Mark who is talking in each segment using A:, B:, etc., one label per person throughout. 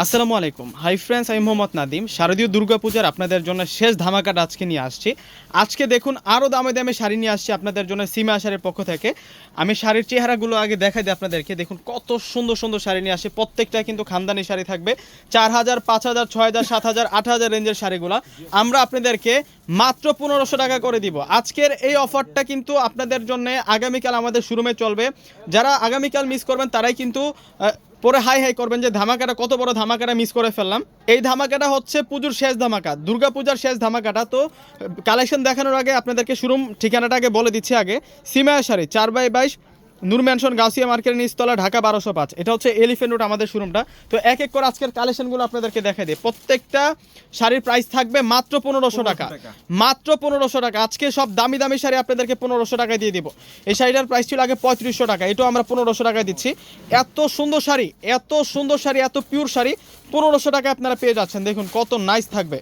A: আসসালামু আলাইকুম। Hi friends, আমি মোহাম্মদ নাদিম। শারদীয় দুর্গাপূজার আপনাদের জন্য শেষ ধামাকাটা আজকে নিয়ে আসছি। আজকে দেখুন আরও দামে দামে শাড়ি নিয়ে আসছি আপনাদের জন্য সীমা শাড়ির পক্ষ থেকে। আমি শাড়ির চেহারাগুলো আগে দেখাই দিই আপনাদেরকে। দেখুন, কত সুন্দর সুন্দর শাড়ি নিয়ে আসে প্রত্যেকটা কিন্তু খানদানি শাড়ি থাকবে। চার হাজার, পাঁচ হাজার, ছয় হাজার, সাত হাজার, আট হাজার রেঞ্জের শাড়িগুলো। আমরা আপনাদেরকে মাত্র পনেরোশো টাকা করে দিব। আজকের এই অফারটা কিন্তু আপনাদের জন্য আগামীকাল আমাদের শোরুমে চলবে। যারা আগামীকাল মিস করবেন, তারাই কিন্তু পরে হাই হাই করবেন যে ধামাকাটা, কত বড় ধামাকাটা মিস করে ফেললাম। এই ধামাকাটা হচ্ছে পুজোর শেষ ধামাকা, দুর্গাপূজার শেষ ধামাকাটা। তো কালেকশন দেখানোর আগে আপনাদেরকে শুরু ঠিকানাটা আগে বলে দিচ্ছি আগে। সিমায়া শাড়ি চার বাই বাইশ নূর ম্যানশন গাউসিয়া মার্কেটের নিচতলা ঢাকা বারোশো পাঁচ। এটা হচ্ছে এলিফেন্ট রোড আমাদের শোরুমটা। তো এক এক করে আজকের কালেকশনগুলো আপনাদেরকে দেখাই দিই। প্রত্যেকটা শাড়ির প্রাইস থাকবে মাত্র পনেরোশো টাকা। মাত্র পনেরোশো টাকা। আজকে সব দামি দামি শাড়ি আপনাদেরকে পনেরোশো টাকায় দিয়ে দিব। এই শাড়িটার প্রাইস ছিল আগে পঁয়ত্রিশশো টাকা। এটাও আমরা পনেরোশো টাকায় দিচ্ছি। এত সুন্দর শাড়ি এত সুন্দর শাড়ি এত পিওর শাড়ি পনেরোশো টাকায় আপনারা পেয়ে যাচ্ছেন। দেখুন কত নাইস থাকবে।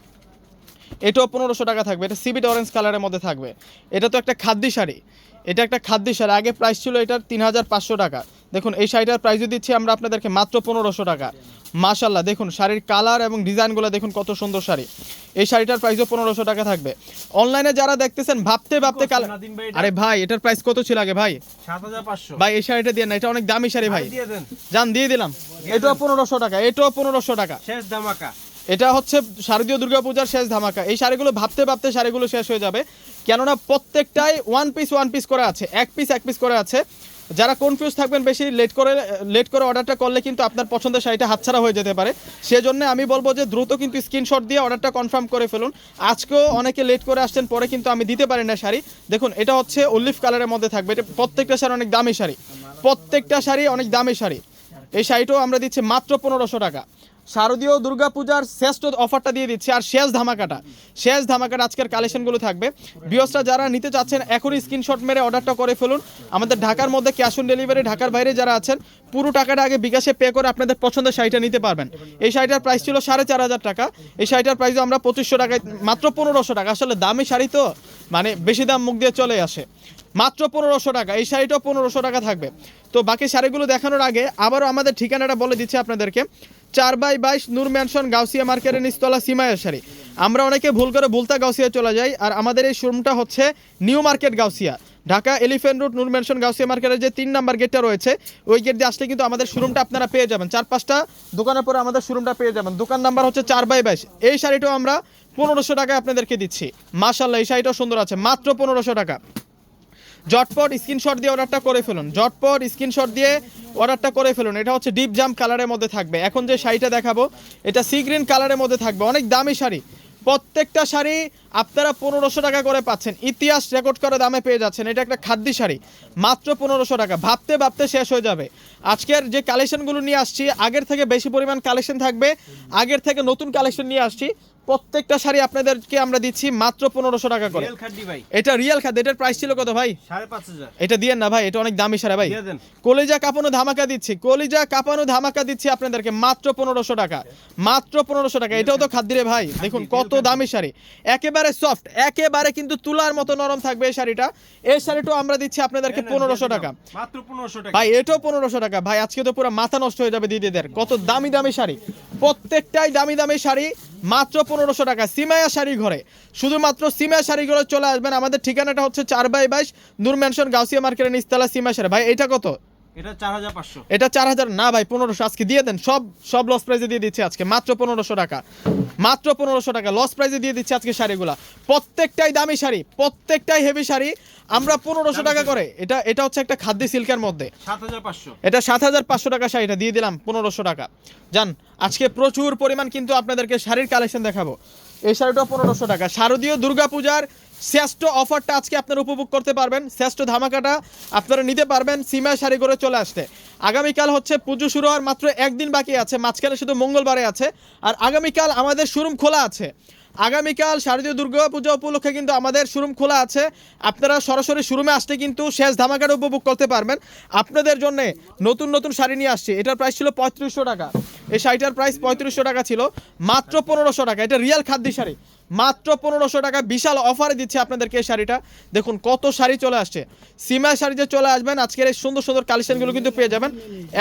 A: এটাও পনেরোশো টাকা থাকবে। এটা সিবিট অরেঞ্জ কালারের মধ্যে থাকবে। এটা তো একটা খাদ্যি শাড়ি। এটা একটা খাদ্যি শাড়ি আগে প্রাইস ছিল এটার তিন হাজার পাঁচশো টাকা। দেখুন এই শাড়িটার প্রাইসও দিচ্ছি আমরা আপনাদেরকে মাত্র পনেরোশো টাকা। মাশাল্লাহ দেখুন শাড়ির কালার এবং ডিজাইনগুলো দেখুন কত সুন্দর শাড়ি। এই শাড়িটার প্রাইসও পনেরোশো টাকা থাকবে। অনলাইনে যারা দেখতেছেন ভাবতে ভাবতে কাল
B: নাদিম ভাই, এটা-
A: আরে ভাই এটার প্রাইস কত ছিল আগে ভাই?
B: সাত হাজার পাঁচশো।
A: ভাই এই শাড়িটা দিয়ে না এটা অনেক দামি শাড়ি ভাই। জান দিয়ে দিলাম। এটাও পনেরোশো টাকা এটাও পনেরোশো টাকা।
B: শেষ ধামাকা।
A: এটা হচ্ছে শারদীয় দুর্গাপূজার শেষ ধামাকা। এই শাড়িগুলো ভাবতে ভাবতে শাড়িগুলো শেষ হয়ে যাবে। কেননা প্রত্যেকটাই ওয়ান পিস ওয়ান পিস করে আছে, এক পিস এক পিস করে আছে। যারা কনফিউজ থাকবেন বেশি লেট করে লেট করে অর্ডারটা করলে কিন্তু আপনার পছন্দের শাড়িটা হাতছাড়া হয়ে যেতে পারে। সেজন্য আমি বলব যে দ্রুত কিন্তু স্ক্রিনশট দিয়ে অর্ডারটা কনফার্ম করে ফেলুন। আজকেও অনেকে লেট করে আসছেন, পরে কিন্তু আমি দিতে পারি না শাড়ি। দেখুন, এটা হচ্ছে অলিভ কালারের মধ্যে থাকবে। এটা প্রত্যেকটা শাড়ি অনেক দামি শাড়ি। প্রত্যেকটা শাড়ি অনেক দামি শাড়ি। এই শাড়িটাও আমরা দিচ্ছি মাত্র পনেরোশো টাকা। শারদীয় দুর্গাপূজার শ্রেষ্ঠ অফারটা দিয়ে দিচ্ছি, আর শেষ ধামাকাটা। শেষ ধামাকাটা আজকের কালেকশনগুলো থাকবে। বিয়সটা যারা নিতে চাচ্ছেন, এখনই স্ক্রিনশট মেরে অর্ডারটা করে ফেলুন। আমাদের ঢাকার মধ্যে ক্যাশ অন ডেলিভারি ঢাকার বাইরে যারা আছেন, পুরো টাকাটা আগে বিকাশে পে করে আপনাদের পছন্দের শাড়িটা নিতে পারবেন। এই শাড়িটার প্রাইস ছিল সাড়ে চার হাজার টাকা। এই শাড়িটার প্রাইসও আমরা পঁচিশশো টাকায়, মাত্র পনেরোশো টাকা। আসলে দামি শাড়ি তো মানে বেশি দাম মুখ দিয়ে চলে আসে। মাত্র পনেরোশো টাকা, এই শাড়িটাও পনেরোশো টাকা থাকবে। তো বাকি শাড়িগুলো দেখানোর আগে আবারও আমাদের ঠিকানাটা বলে দিচ্ছি আপনাদেরকে। চার বাই বাইশ নূর ম্যানশন, গাউসিয়া মার্কেটের নিচতলা সীমায়া শাড়ি। আমরা অনেকে ভুল করে ভুলতা গাউসিয়া চলে যাই, আর আমাদের এই শোরুমটা হচ্ছে new market Gausia. Dhaka elephant road, Noor mansion, Gausia মার্কেটের যে তিন নাম্বার গেটটা রয়েছে, ওই গেট দিয়ে আসলে কিন্তু আমাদের শোরুমটা আপনারা পেয়ে যাবেন। চার পাঁচটা দোকানের পরে আমাদের শোরুমটা পেয়ে যাবেন। দোকান নাম্বার হচ্ছে চার বাই বাইশ। এই শাড়িটাও আমরা পনেরোশো টাকায় আপনাদেরকে দিচ্ছি। মাশাল্লাহ এই শাড়িটাও সুন্দর আছে, মাত্র পনেরোশো টাকা। জটপট স্ক্রিনশট দিয়ে অর্ডারটা করে ফেলুন। জটপট স্ক্রিনশট দিয়ে অর্ডারটা করে ফেলুন। এটা হচ্ছে ডিপ জাম্প কালারের মধ্যে থাকবে। এখন যে শাড়িটা দেখাবো, এটা সি গ্রিন কালারের মধ্যে থাকবে। অনেক দামি শাড়ি। প্রত্যেকটা শাড়ি আপনারা পনেরোশো টাকা করে পাচ্ছেন। ইতিহাস রেকর্ড করে দামে পেয়ে যাচ্ছেন। এটা একটা খাদ্যি শাড়ি। মাত্র পনেরোশো টাকা। ভাবতে ভাবতে শেষ হয়ে যাবে। আজকের যে কালেকশনগুলো নিয়ে আসছি, আগের থেকে বেশি পরিমাণ কালেকশন থাকবে। আগের থেকে নতুন কালেকশন নিয়ে আসছি। প্রত্যেকটা শাড়ি আপনাদেরকে আমরা দিচ্ছি মাত্র পনেরোশো টাকা করে। এটা রিয়েল খাদ্য এটার প্রাইস ছিল কত ভাই? এটা দিয়েন না ভাই এটা অনেক দামি সারা ভাই। কলিজা কাপানো ধামাকা দিচ্ছি কলিজা কাপানো ধামাকা দিচ্ছি আপনাদেরকে মাত্র পনেরোশো টাকা। মাত্র পনেরোশো টাকা। এটাও তো খাদ্যিরে ভাই। দেখুন কত দামি শাড়ি। একেবারে সফট একেবারে কিন্তু তুলার মতো নরম থাকবে এই শাড়িটা। এই শাড়িটাও আমরা দিচ্ছি আপনাদেরকে পনেরোশো টাকা।
B: মাত্র পনেরোশো টাকা।
A: ভাই এটাও পনেরোশো টাকা। ভাই আজকে তো পুরো মাথা নষ্ট হয়ে যাবে দিদিদের। কত দামি দামি শাড়ি। প্রত্যেকটাই দামি দামি শাড়ি। মাত্র পনেরোশো টাকা। সিমায়া শাড়ি ঘরে। শুধুমাত্র সিমায়া শাড়ি ঘরে চলে আসবেন। আমাদের ঠিকানাটা হচ্ছে চার বাই বাইশ নূর ম্যানশন গাউসিয়া মার্কেটের নিস্তালা সিমায়া শাড়ি। ভাই এটা কত?
B: এটা চার হাজার পাঁচশো।
A: এটা চার হাজার? না ভাই পনেরোশো। আজকে দিয়ে দেন। সব সব লস প্রাইজে দিয়ে দিচ্ছে আজকে। মাত্র পনেরোশো টাকা। মাত্র পনেরোশো টাকা। লস প্রাইজে দিয়ে দিচ্ছে আজকে শাড়িগুলা। প্রত্যেকটাই দামি শাড়ি প্রত্যেকটাই হেভি শাড়ি। আমরা পনেরোশো টাকা করে এটা এটা হচ্ছে একটা খাদ্য সিল্কের মধ্যে। এটা সাত হাজার পাঁচশো টাকা শাড়িটা দিয়ে দিলাম পনেরোশো টাকা। যান আজকে প্রচুর পরিমাণ কিন্তু আপনাদেরকে শাড়ির কালেকশন দেখাবো। এই শাড়িটা পনেরোশো টাকা। শারদীয় দুর্গাপূজার শ্রেষ্ঠ অফারটা আজকে আপনারা উপভোগ করতে পারবেন, শ্রেষ্ঠ ধামাকাটা আপনারা নিতে পারবেন সীমা শাড়ি করে চলে আসতে। আগামীকাল হচ্ছে পুজো শুরু হওয়ার মাত্র একদিন বাকি আছে, মাঝখানে শুধু মঙ্গলবারে আছে, আর আগামীকাল আমাদের শোরুম খোলা আছে। আগামীকাল শারদীয় দুর্গা পূজা উপলক্ষে কিন্তু আমাদের শোরুম খোলা আছে। আপনারা সরাসরি শোরুমে আসতে কিন্তু শেষ ধামাকাটা উপভোগ করতে পারবেন। আপনাদের জন্য নতুন নতুন শাড়ি নিয়ে আসছে। এটার প্রাইস ছিল পঁয়ত্রিশশো টাকা। এই শাড়িটার প্রাইস পঁয়ত্রিশশো টাকা ছিল। মাত্র পনেরোশো টাকা। এটা রিয়াল খাদ্য শাড়ি। মাত্র পনেরোশো টাকা। বিশাল অফারে দিচ্ছে আপনাদেরকে এই শাড়িটা। দেখুন কত শাড়ি চলে আসছে। সীমা শাড়ি যে চলে আসবেন। আজকের এই সুন্দর সুন্দর কালেকশনগুলো কিন্তু পেয়ে যাবেন।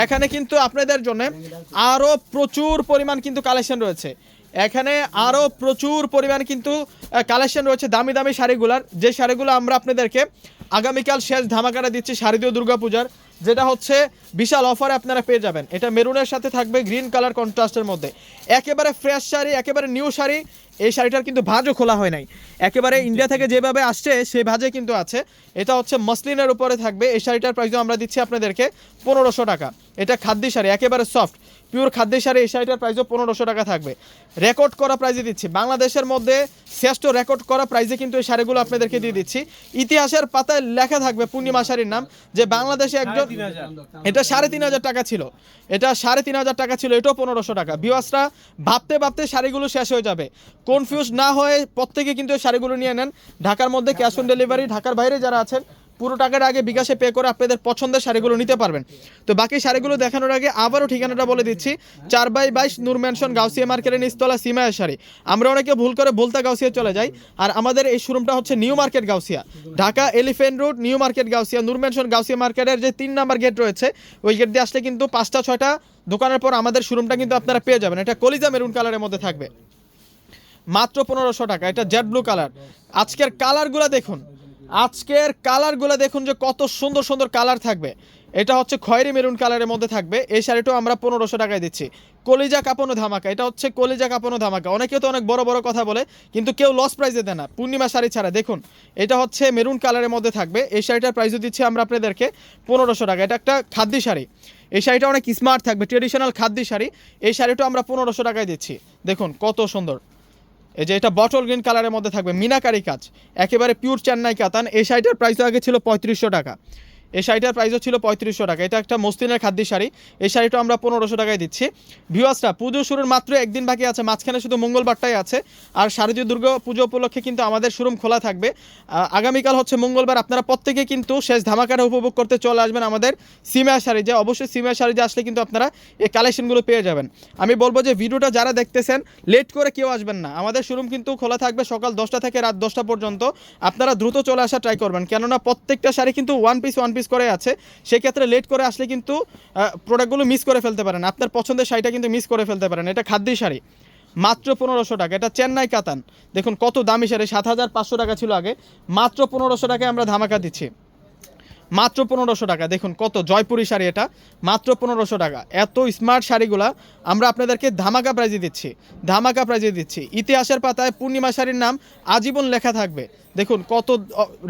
A: এখানে কিন্তু আপনাদের জন্য আরও প্রচুর পরিমাণ কিন্তু কালেকশন রয়েছে। এখানে আরও প্রচুর পরিমাণ কিন্তু কালেকশন রয়েছে দামি দামি শাড়িগুলার। যে শাড়িগুলো আমরা আপনাদেরকে আগামীকাল শেষ ধামাকাটা দিচ্ছি শারদীয় দুর্গাপূজার, যেটা হচ্ছে বিশাল অফারে আপনারা পেয়ে যাবেন। এটা মেরুনের সাথে থাকবে গ্রিন কালার কন্ট্রাস্টের মধ্যে। একেবারে ফ্রেশ শাড়ি, একেবারে নিউ শাড়ি, এই শাড়িটার কিন্তু ভাঁজও খোলা হয় নাই। একেবারে ইন্ডিয়া থেকে যেভাবে আসছে, সেই ভাঁজে কিন্তু আছে। এটা হচ্ছে মসলিনের উপরে থাকবে। এই শাড়িটার প্রাইসও আমরা দিচ্ছি আপনাদেরকে পনেরোশো টাকা। এটা খাদ্য শাড়ি, একেবারে সফট পিওর খাদ্য শাড়ি এই শাড়িটার প্রাইসও পনেরোশো টাকা থাকবে। রেকর্ড করা প্রাইজে দিচ্ছি। বাংলাদেশের মধ্যে শ্রেষ্ঠ রেকর্ড করা প্রাইজে কিন্তু এই শাড়িগুলো আপনাদেরকে দিয়ে দিচ্ছি। ইতিহাসের পাতায় লেখা থাকবে পূর্ণিমা শাড়ির নাম যে বাংলাদেশে একজন এটা সাড়ে তিন হাজার টাকা ছিল। এটা সাড়ে তিন হাজার টাকা ছিল এটাও পনেরোশো টাকা। বিওয়াসরা ভাবতে ভাবতে শাড়িগুলো শেষ হয়ে যাবে। কনফিউজ না হয়ে প্রত্যেকে কিন্তু এই শাড়িগুলো নিয়ে নেন। ঢাকার মধ্যে ক্যাশ অন ডেলিভারি ঢাকার বাইরে যারা আছেন পুরো টাকাটা আগে বিকাশে পে করে আপনাদের পছন্দের শাড়িগুলো নিতে পারবেন। তো বাকি শাড়িগুলো দেখানোর আগে আবারও ঠিকানাটা বলে দিচ্ছি। চার বাই বাইশ নূর ম্যানশন গাউসিয়া মার্কেটের নিচতলা সীমায় শাড়ি। আমরা অনেকে ভুল করে বলতা গাউসিয়া চলে যাই। আর আমাদের এই শোরুমটা হচ্ছে new market Gausia. Dhaka elephant road new market Gausia, Noor mansion Gausia মার্কেটের যে তিন নাম্বার গেট রয়েছে, ওই গেট দিয়ে আসলে কিন্তু পাঁচটা, ছয়টা দোকানের পর আমাদের শোরুমটা কিন্তু আপনারা পেয়ে যাবেন। এটা কলিজা মেরুন কালারের মধ্যে থাকবে। মাত্র পনেরোশো টাকা। এটা জেড ব্লু কালার আজকের কালারগুলো দেখুন। আজকের কালারগুলো দেখুন যে কত সুন্দর সুন্দর কালার থাকবে। এটা হচ্ছে খয়েরি মেরুন কালারের মধ্যে থাকবে। এই শাড়িটাও আমরা পনেরোশো টাকায় দিচ্ছি। কলিজা কাঁপানো ধামাকা, এটা হচ্ছে কলিজা কাঁপানো ধামাকা। অনেকে তো অনেক বড় বড় কথা বলে, কিন্তু কেউ লস প্রাইসে দেয় না। পূর্ণিমা শাড়ি ছাড়া, দেখুন, এটা হচ্ছে মেরুন কালারের মধ্যে থাকবে। এই শাড়িটার প্রাইসও দিচ্ছি আমরা আপনাদেরকে পনেরোশো টাকা। এটা একটা খাদ্য শাড়ি। এই শাড়িটা অনেক স্মার্ট থাকবে ট্রেডিশনাল খাদ্য শাড়ি। এই শাড়িটাও আমরা পনেরোশো টাকায় দিচ্ছি। দেখুন, কত সুন্দর। এই যে এটা বটল গ্রিন কালারের মধ্যে থাকবে, মিনাকারি কাজ একেবারে পিওর চেন্নাই কাতান, এই শাড়িটার প্রাইস আগে ছিল পঁয়ত্রিশশো টাকা। এই শাড়িটার প্রাইসও ছিল পঁয়ত্রিশশো টাকা। এটা একটা মসলিনের খাদ্য শাড়ি। এই শাড়িটা আমরা পনেরোশো টাকায় দিচ্ছি। ভিউয়ার্সটা পুজো শুরুর মাত্র একদিন বাকি আছে। মাঝখানে শুধু মঙ্গলবারটাই আছে। আর শারদীয় দুর্গা পুজো উপলক্ষে কিন্তু আমাদের শোরুম খোলা থাকবে। আগামীকাল হচ্ছে মঙ্গলবার। আপনারা প্রত্যেকে কিন্তু শেষ ধামাকাটা উপভোগ করতে চলে আসবেন আমাদের সিমিয়া শাড়ি যে, অবশ্যই সিমিয়া শাড়ি যে আসলে কিন্তু আপনারা এই কালেকশনগুলো পেয়ে যাবেন। আমি বলব যে, ভিডিওটা যারা দেখতেছেন লেট করে কেউ আসবেন না। আমাদের শোরুম কিন্তু খোলা থাকবে সকাল দশটা থেকে রাত দশটা পর্যন্ত। আপনারা দ্রুত চলে আসা ট্রাই করবেন। কেননা প্রত্যেকটা শাড়ি কিন্তু ওয়ান পিস ওয়ান পিস করে আছে, সেক্ষেত্রে লেট করে আসলে কিন্তু প্রোডাক্টগুলো মিস করে ফেলতে পারেন। আপনার পছন্দের শাড়িটা কিন্তু মিস করে ফেলতে পারেন। এটা খাদ্যি শাড়ি। মাত্র পনেরোশো টাকা। এটা চেন্নাই কাতান। দেখুন কত দামি শাড়ি। সাত হাজার পাঁচশো টাকা ছিল আগে। মাত্র পনেরোশো টাকায় আমরা ধামাকা দিচ্ছি। মাত্র পনেরোশো টাকা। দেখুন কত জয়পুরি শাড়ি এটা। মাত্র পনেরোশো টাকা। এত স্মার্ট শাড়িগুলা আমরা আপনাদেরকে ধামাকা প্রাইজে দিচ্ছি। ধামাকা প্রাইজে দিচ্ছি। ইতিহাসের পাতায় পূর্ণিমা শাড়ির নাম আজীবন লেখা থাকবে। দেখুন কত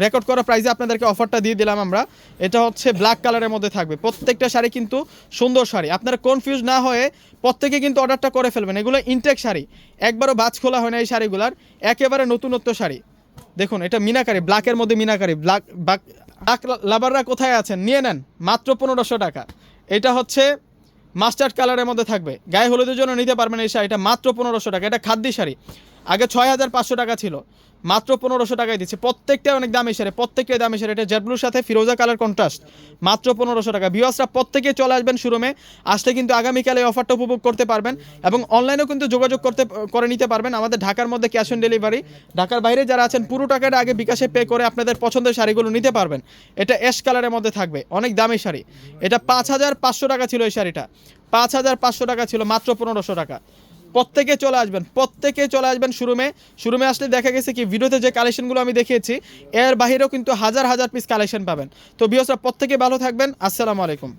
A: রেকর্ড করা প্রাইজে আপনাদেরকে অফারটা দিয়ে দিলাম আমরা। এটা হচ্ছে ব্ল্যাক কালারের মধ্যে থাকবে। প্রত্যেকটা শাড়ি কিন্তু সুন্দর শাড়ি। আপনারা কনফিউজ না হয়ে প্রত্যেকে কিন্তু অর্ডারটা করে ফেলবেন। এগুলো ইনটেক শাড়ি। একবারও বাজ খোলা হয় না এই শাড়িগুলার। একেবারে নতুনত্ব শাড়ি। দেখুন এটা মিনাকারি ব্ল্যাকের মধ্যে মিনাকারি ব্ল্যাক লাভাররা কোথায় আছেন? নিয়ে নেন, মাত্র পনেরোশো টাকা। এটা হচ্ছে মাস্টার্ড কালারের মধ্যে থাকবে। গায়ে হলুদের জন্য নিতে পারবেন এই শাড়িটা, মাত্র পনেরোশো টাকা। এটা খাদ্যি শাড়ি। আগে ছয় হাজার পাঁচশো টাকা ছিল। মাত্র পনেরোশো টাকায় দিচ্ছে। প্রত্যেকটা অনেক দামি শাড়ি প্রত্যেকটাই দামি শাড়ি। এটা জেডব্লুর সাথে ফিরোজা কালার কন্ট্রাস্ট মাত্র পনেরোশো টাকা। ভিওয়াসরা প্রত্যেকে চলে আসবেন শোরুমে আসলে কিন্তু আগামীকাল এই অফারটা উপভোগ করতে পারবেন এবং অনলাইনেও কিন্তু যোগাযোগ করতে, করে নিতে পারবেন। আমাদের ঢাকার মধ্যে ক্যাশ অন ডেলিভারি ঢাকার বাইরে যারা আছেন, পুরো টাকাটা আগে বিকাশে পে করে আপনাদের পছন্দের শাড়িগুলো নিতে পারবেন। এটা এস কালারের মধ্যে থাকবে। অনেক দামি শাড়ি। এটা পাঁচ হাজার পাঁচশো টাকা ছিল এই শাড়িটা। পাঁচ হাজার পাঁচশো টাকা ছিল, মাত্র পনেরোশো টাকা। প্রত্যেকে চলে আসবেন, প্রত্যেকে চলে আসবেন শুরুমে শুরুমে আসলে দেখা গেছে কি ভিডিওতে যে কালেকশনগুলো আমি দেখিয়েছি, এর বাহিরেও কিন্তু হাজার হাজার পিস কালেকশন পাবেন। তো বিহসরা প্রত্যেকে ভালো থাকবেন, আসসালামু আলাইকুম।